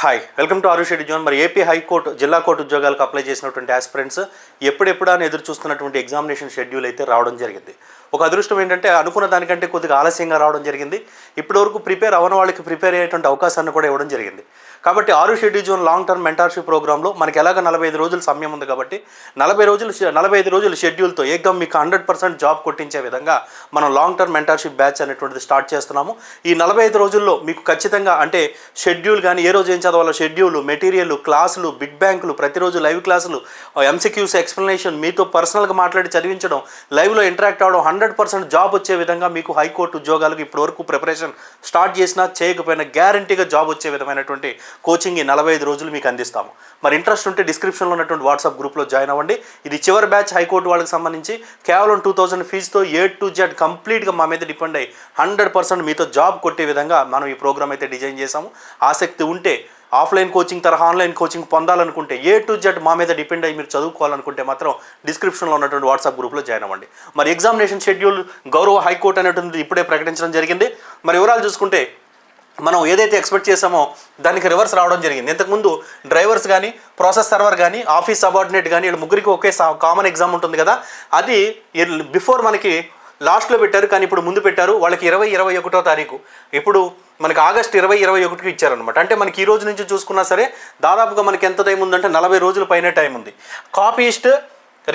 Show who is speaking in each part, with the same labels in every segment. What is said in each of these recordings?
Speaker 1: Hi welcome to ఆరుషెడ్డి zone మరి AP high court జిల్లా కోర్టు ఉద్యోగాలకు అప్లై చేసినటువంటి ఆస్పిరెంట్స్ ఎప్పుడెప్పుడా అని ఎదురు చూస్తున్నటువంటి ఎగ్జామినేషన్ షెడ్యూల్ అయితే రావడం జరిగింది. ఒక అదృష్టం ఏంటంటే అనుకున్న దానికంటే కొద్దిగా ఆలస్యంగా రావడం జరిగింది. ఇప్పటివరకు ప్రిపేర్ అవ్వని వాళ్ళకి ప్రిపేర్ అయ్యేటువంటి అవకాశాన్ని కూడా ఇవ్వడం జరిగింది. కాబట్టి ఆరు schedule zone long term mentorship ప్రోగ్రామ్లో మనకి ఎలాగ నలభై ఐదు రోజులు సమయం ఉంది కాబట్టి నలభై రోజులు నలభై ఐదు రోజులు షెడ్యూల్తో ఏకం మీకు హండ్రెడ్ పర్సెంట్ జాబ్ కొట్టించే విధంగా మనం లాంగ్ టర్మ్ మెంటార్షిప్ బ్యాచ్ అనేటువంటిది స్టార్ట్ చేస్తున్నాము. ఈ నలభై ఐదు రోజుల్లో మీకు ఖచ్చితంగా అంటే షెడ్యూల్ కానీ ఏ రోజు ఏం చదవాలో షెడ్యూల్ మెటీరియల్ క్లాసులు బిగ్ బ్యాంకులు ప్రతిరోజు లైవ్ క్లాసులు ఎంసీక్యూస్ ఎక్స్ప్లెనేషన్ మీతో పర్సనల్గా మాట్లాడి చదివించడం లైవ్లో ఇంటరాక్ట్ అవ్వడం హండ్రెడ్ పర్సెంట్ జాబ్ వచ్చే విధంగా మీకు హైకోర్టు ఉద్యోగాలకు ఇప్పటివరకు ప్రిపరేషన్ స్టార్ట్ చేసినా చేయకపోయినా గ్యారంటీగా జాబ్ వచ్చే విధమైనటువంటి కోచింగ్ ఈ నలభై ఐదు రోజులు మీకు అందిస్తాము. మరి ఇంట్రెస్ట్ ఉంటే డిస్క్రిప్షన్లో ఉన్నటువంటి వాట్సాప్ గ్రూప్లో జాయిన్ అవ్వండి. ఇది చివరి బ్యాచ్ హైకోర్టు వాళ్ళకి సంబంధించి కేవలం టూ థౌసండ్ ఫీజుతో ఏ టు జెడ్ కంప్లీట్గా మా మీద డిపెండ్ అయ్యి హండ్రెడ్ పర్సెంట్ మీతో జాబ్ కొట్టే విధంగా మనం ఈ ప్రోగ్రామ్ అయితే డిజైన్ చేసాము ఆసక్తి ఉంటే ఆఫ్లైన్ కోచింగ్ తరహా ఆన్లైన్ కోచింగ్ పొందాలనుకుంటే ఏ టు జెడ్ మా మీద డిపెండ్ అయ్యి మీరు చదువుకోవాలనుకుంటే మాత్రం డిస్క్రిప్షన్లో ఉన్నటువంటి వాట్సాప్ గ్రూప్లో జాయిన్ అవ్వండి. మరి ఎగ్జామినేషన్ షెడ్యూల్ గౌరవ హైకోర్టు అనేటువంటిది ఇప్పుడే ప్రకటించడం జరిగింది. మరి వివరాలు చూసుకుంటే మనం ఏదైతే ఎక్స్పెక్ట్ చేసామో దానికి రివర్స్ రావడం జరిగింది. ఇంతకుముందు డ్రైవర్స్ కానీ ప్రాసెస్ సర్వర్ కానీ ఆఫీస్ సబార్డినేట్ కానీ వీళ్ళు ముగ్గురికి ఒకే కామన్ ఎగ్జామ్ ఉంటుంది కదా. అది బిఫోర్ మనకి లాస్ట్లో పెట్టారు కానీ ఇప్పుడు ముందు పెట్టారు. వాళ్ళకి ఇరవై ఇరవై ఒకటో తారీఖు. ఇప్పుడు మనకి ఆగస్ట్ ఇరవై ఇరవై ఒకటికి ఇచ్చారనమాట అంటే మనకి ఈ రోజు నుంచి చూసుకున్నా సరే దాదాపుగా మనకి ఎంత టైం ఉందంటే నలభై రోజుల పైన టైం ఉంది. కాపీస్ట్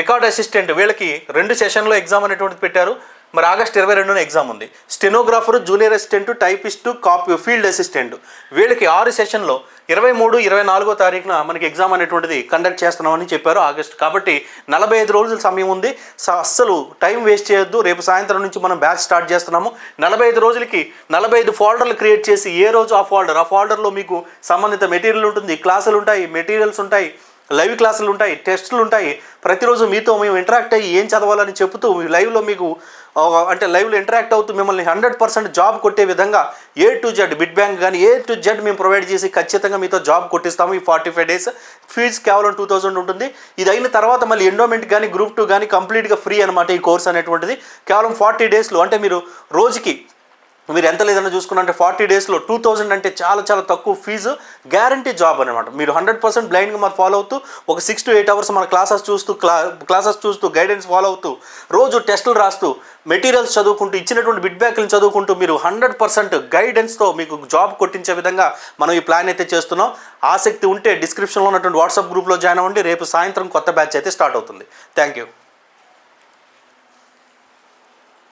Speaker 1: రికార్డ్ అసిస్టెంట్ వీళ్ళకి రెండు సెషన్లో ఎగ్జామ్ అనేటువంటిది పెట్టారు. మరి ఆగస్ట్ ఇరవై రెండున ఎగ్జామ్ ఉంది. Stenographer junior assistant typist copy field assistant వీళ్ళకి ఆరు సెషన్లో ఇరవై మూడు ఇరవై నాలుగో తారీఖున మనకి ఎగ్జామ్ అనేటువంటిది కండక్ట్ చేస్తున్నామని చెప్పారు ఆగస్ట్. కాబట్టి నలభై ఐదు రోజుల సమయం ఉంది. స- అస్సలు టైం వేస్ట్ చేయొద్దు. రేపు సాయంత్రం నుంచి మనం బ్యాచ్ స్టార్ట్ చేస్తున్నాము. నలభై ఐదు రోజులకి నలభై ఐదు ఫోల్డర్లు క్రియేట్ చేసి ఏ రోజు ఆ ఫోల్డర్ ఆ ఫోల్డర్లో మీకు సంబంధిత మెటీరియల్ ఉంటుంది. క్లాసులు ఉంటాయి మెటీరియల్స్ ఉంటాయి. లైవ్ క్లాసులు ఉంటాయి టెస్టులు ఉంటాయి. ప్రతిరోజు మీతో మేము ఇంటరాక్ట్ అయ్యి ఏం చదవాలని చెబుతూ మీ లైవ్లో మీకు అంటే లైవ్లో ఇంటరాక్ట్ అవుతూ మిమ్మల్ని హండ్రెడ్ పర్సెంట్ జాబ్ కొట్టే విధంగా A to Z bit bank కానీ ఏ టు జెడ్ మేము ప్రొవైడ్ చేసి ఖచ్చితంగా మీతో జాబ్ కొట్టిస్తాము ఈ ఫార్టీ ఫైవ్ డేస్ ఫీజు కేవలం టూ థౌజండ్ ఉంటుంది. ఇది అయిన తర్వాత మళ్ళీ ఎండోమెంట్ కానీ గ్రూప్ టూ కానీ కంప్లీట్గా ఫ్రీ అనమాట ఈ కోర్స్ అనేటువంటిది. కేవలం ఫార్టీ డేస్లో అంటే మీరు రోజుకి మీరు ఎంత లేదన్నా చూసుకున్నంటే ఫార్టీ డేస్లో టూ థౌజండ్ అంటే చాలా చాలా తక్కువ ఫీజు గ్యారంటీ జాబ్ అనమాట మీరు హండ్రెడ్ పర్సెంట్ బ్లైండ్గా మరి ఫాలో అవుతూ ఒక సిక్స్ టు ఎయిట్ అవర్స్ మన క్లాసెస్ చూస్తూ క్లా క్లాసెస్ చూస్తూ గైడెన్స్ ఫాలో అవుతూ రోజు టెస్టులు రాస్తూ మెటీరియల్స్ చదువుకుంటూ ఇచ్చినటువంటి బిడ్ బ్యాక్లను చదువుకుంటూ మీరు హండ్రెడ్ పర్సెంట్ గైడెన్స్తో మీకు జాబ్ కొట్టించే విధంగా మనం ఈ ప్లాన్ అయితే చేస్తున్నాం. ఆసక్తి ఉంటే డిస్క్రిప్షన్లో ఉన్నటువంటి వాట్సాప్ గ్రూప్లో జాయిన్ అవ్వండి. రేపు సాయంత్రం కొత్త బ్యాచ్ అయితే స్టార్ట్ అవుతుంది. Thank you.